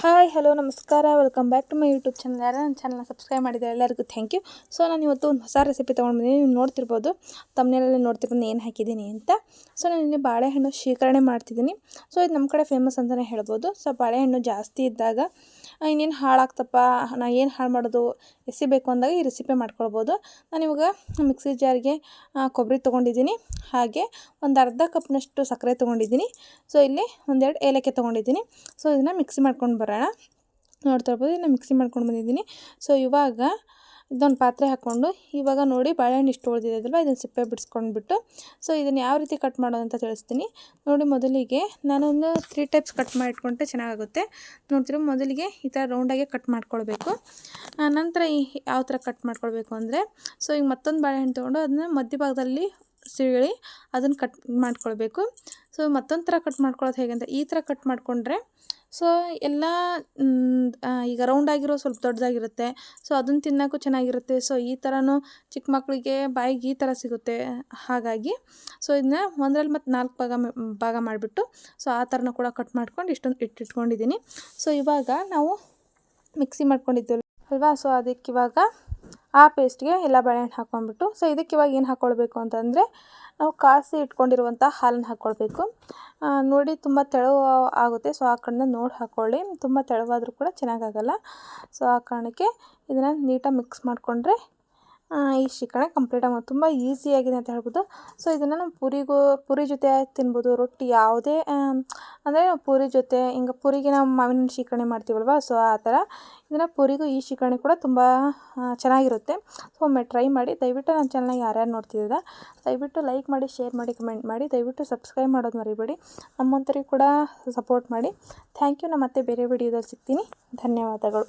Hi, hello, ನಮಸ್ಕಾರ. Welcome back to my YouTube channel ಯಾರು ನನ್ನ ಚಾನಲ್ನ ಸಬ್ಸ್ಕ್ರೈಬ್ ಮಾಡಿದ್ದಾರೆ ಎಲ್ಲರಿಗೂ ಥ್ಯಾಂಕ್ ಯು ಸೊ ನಾನು ಇವತ್ತು ಒಂದು ಹೊಸ ರೆಸಿಪಿ ತೊಗೊಂಡು ಬಂದಿದ್ದೀನಿ ನೀವು ನೋಡ್ತಿರ್ಬೋದು. ತಮ್ಮನೇರಲ್ಲಿ ನೋಡ್ತಿರ್ಬೋದು ಏನು ಹಾಕಿದ್ದೀನಿ ಅಂತ. ಸೊ ನಾನು ಇಲ್ಲಿ ಬಾಳೆಹಣ್ಣು ಶೇಖರಣೆ ಮಾಡ್ತಿದ್ದೀನಿ. ಸೊ ಇದು ನಮ್ಮ ಕಡೆ ಫೇಮಸ್ ಅಂತಲೇ ಹೇಳ್ಬೋದು. ಸೊ ಬಾಳೆಹಣ್ಣು ಜಾಸ್ತಿ ಇದ್ದಾಗ ಇನ್ನೇನು ಹಾಳಾಗ್ತಪ್ಪ? ನಾ ಏನು ಹಾಳು ಮಾಡೋದು? ಎಸಿಬೇಕು ಅಂದಾಗ ಈ ರೆಸಿಪಿ ಮಾಡ್ಕೊಳ್ಬೋದು. ನಾನು ಇವಾಗ ಮಿಕ್ಸಿ ಜಾರ್ಗೆ ಕೊಬ್ಬರಿ ತೊಗೊಂಡಿದ್ದೀನಿ. ಹಾಗೆ ಒಂದು ಅರ್ಧ ಕಪ್ನಷ್ಟು ಸಕ್ಕರೆ ತೊಗೊಂಡಿದ್ದೀನಿ. ಸೊ ಇಲ್ಲಿ ಒಂದೆರಡು ಏಲಕ್ಕಿ ತೊಗೊಂಡಿದ್ದೀನಿ. ಸೊ ಇದನ್ನು ಮಿಕ್ಸಿ ಮಾಡ್ಕೊಂಡು ಬರೋಣ. ನೋಡ್ತಾ ಇರ್ಬೋದು ನಾನು ಮಿಕ್ಸಿ ಮಾಡ್ಕೊಂಡು ಬಂದಿದ್ದೀನಿ. ಸೊ ಇವಾಗ ಇದೊಂದು ಪಾತ್ರೆ ಹಾಕ್ಕೊಂಡು, ಇವಾಗ ನೋಡಿ ಬಾಳೆಹಣ್ಣು ಇಷ್ಟು ಉಳಿದಿದೆಯಲ್ವ ಇದನ್ನು ಸಿಪ್ಪೆ ಬಿಡಿಸ್ಕೊಂಡ್ಬಿಟ್ಟು. ಸೊ ಇದನ್ನು ಯಾವ ರೀತಿ ಕಟ್ ಮಾಡೋದು ಅಂತ ತಿಳಿಸ್ತೀನಿ. ನೋಡಿ ಮೊದಲಿಗೆ ನಾನೊಂದು ತ್ರೀ ಟೈಪ್ಸ್ ಕಟ್ ಮಾಡಿಟ್ಕೊಂಡ್ರೆ ಚೆನ್ನಾಗುತ್ತೆ ನೋಡ್ತೀರ ಮೊದಲಿಗೆ ಈ ಥರ ರೌಂಡಾಗೆ ಕಟ್ ಮಾಡ್ಕೊಳ್ಬೇಕು. ನಂತರ ಈ ಯಾವ ಥರ ಕಟ್ ಮಾಡ್ಕೊಳ್ಬೇಕು ಅಂದರೆ ಸೊ ಈಗ ಮತ್ತೊಂದು ಬಾಳೆಹಣ್ಣು ತೊಗೊಂಡು ಅದನ್ನ ಮಧ್ಯಭಾಗದಲ್ಲಿ ಸೀಳಿ ಅದನ್ನು ಕಟ್ ಮಾಡ್ಕೊಳ್ಬೇಕು. ಸೊ ಮತ್ತೊಂದು ಥರ ಕಟ್ ಮಾಡ್ಕೊಳ್ಳೋದು ಹೇಗೆ ಅಂತ ಈ ಥರ ಕಟ್ ಮಾಡಿಕೊಂಡ್ರೆ ಸೊ ಎಲ್ಲ ಈಗ ರೌಂಡ್ ಆಗಿರೋ ಸ್ವಲ್ಪ ದೊಡ್ಡದಾಗಿರುತ್ತೆ. ಸೊ ಅದನ್ನು ತಿನ್ನೋಕ್ಕೂ ಚೆನ್ನಾಗಿರುತ್ತೆ. ಸೊ ಈ ಥರನೂ ಚಿಕ್ಕ ಮಕ್ಕಳಿಗೆ ಬಾಯಿಗೆ ಈ ಥರ ಸಿಗುತ್ತೆ. ಹಾಗಾಗಿ ಸೊ ಇದನ್ನ ಒಂದರಲ್ಲಿ ಮತ್ತು ನಾಲ್ಕು ಭಾಗ ಭಾಗ ಮಾಡಿಬಿಟ್ಟು ಸೊ ಆ ಥರನೂ ಕೂಡ ಕಟ್ ಮಾಡ್ಕೊಂಡು ಇಷ್ಟೊಂದು ಇಟ್ಟಿಟ್ಕೊಂಡಿದ್ದೀನಿ ಸೊ ಇವಾಗ ನಾವು ಮಿಕ್ಸಿ ಮಾಡ್ಕೊಂಡಿದ್ದೀವಿ ಅಲ್ವಾ? ಸೊ ಅದಕ್ಕೆ ಇವಾಗ ಆ ಪೇಸ್ಟ್ಗೆ ಎಲ್ಲ ಬಾಳೆಹಣ್ಣು ಹಾಕ್ಕೊಂಡ್ಬಿಟ್ಟು ಸೊ ಇದಕ್ಕೆ ಇವಾಗ ಏನು ಹಾಕ್ಕೊಳ್ಬೇಕು ಅಂತಂದರೆ, ನಾವು ಕಾಸಿ ಇಟ್ಕೊಂಡಿರುವಂಥ ಹಾಲನ್ನು ಹಾಕ್ಕೊಳ್ಬೇಕು ನೋಡಿ ತುಂಬ ತೆಳುವ ಆಗುತ್ತೆ ಸೊ ಆ ಕಾರಣದಿಂದ ನೋಡಿ ಹಾಕ್ಕೊಳ್ಳಿ ತುಂಬ ತೆಳುವಾದರೂ ಕೂಡ ಚೆನ್ನಾಗಾಗಲ್ಲ. ಸೊ ಆ ಕಾರಣಕ್ಕೆ ಇದನ್ನು ನೀಟಾಗಿ ಮಿಕ್ಸ್ ಮಾಡಿಕೊಂಡ್ರೆ ಈ ಶಿಕ್ಷಣ ಕಂಪ್ಲೀಟ್ ಆಗೋದು ತುಂಬ ಈಸಿಯಾಗಿದೆ ಅಂತ ಹೇಳ್ಬೋದು. ಸೊ ಇದನ್ನು ನಾವು ಪೂರಿಗೂ, ಪೂರಿ ಜೊತೆ ತಿನ್ಬೋದು. ರೊಟ್ಟಿ ಯಾವುದೇ ಅಂದರೆ ಪೂರಿ ಜೊತೆ, ಹಿಂಗೆ ಪೂರಿಗೆ ನಾವು ಮಾವಿನ ಶಿಕ್ಷಣೆ ಮಾಡ್ತೀವಲ್ವ? ಸೊ ಆ ಥರ ಇದನ್ನು ಪೂರಿಗೂ ಈ ಶಿಕ್ಷಣೆ ಕೂಡ ತುಂಬ ಚೆನ್ನಾಗಿರುತ್ತೆ. ಸೊ ಒಮ್ಮೆ ಟ್ರೈ ಮಾಡಿ, ದಯವಿಟ್ಟು ನನ್ನ ಚಾನಲ್ನ ಯಾರ್ಯಾರು ನೋಡ್ತಿದ್ದೀರಾ, ದಯವಿಟ್ಟು ಲೈಕ್ ಮಾಡಿ ಶೇರ್ ಮಾಡಿ ಕಮೆಂಟ್ ಮಾಡಿ, ದಯವಿಟ್ಟು ಸಬ್ಸ್ಕ್ರೈಬ್ ಮಾಡೋದು ಮರಿಬೇಡಿ. ನಮ್ಮಂಥವ್ರಿಗೆ ಕೂಡ ಸಪೋರ್ಟ್ ಮಾಡಿ. ಥ್ಯಾಂಕ್ ಯು ನಾನು ಮತ್ತೆ ಬೇರೆ ವಿಡಿಯೋದಲ್ಲಿ ಸಿಗ್ತೀನಿ. ಧನ್ಯವಾದಗಳು.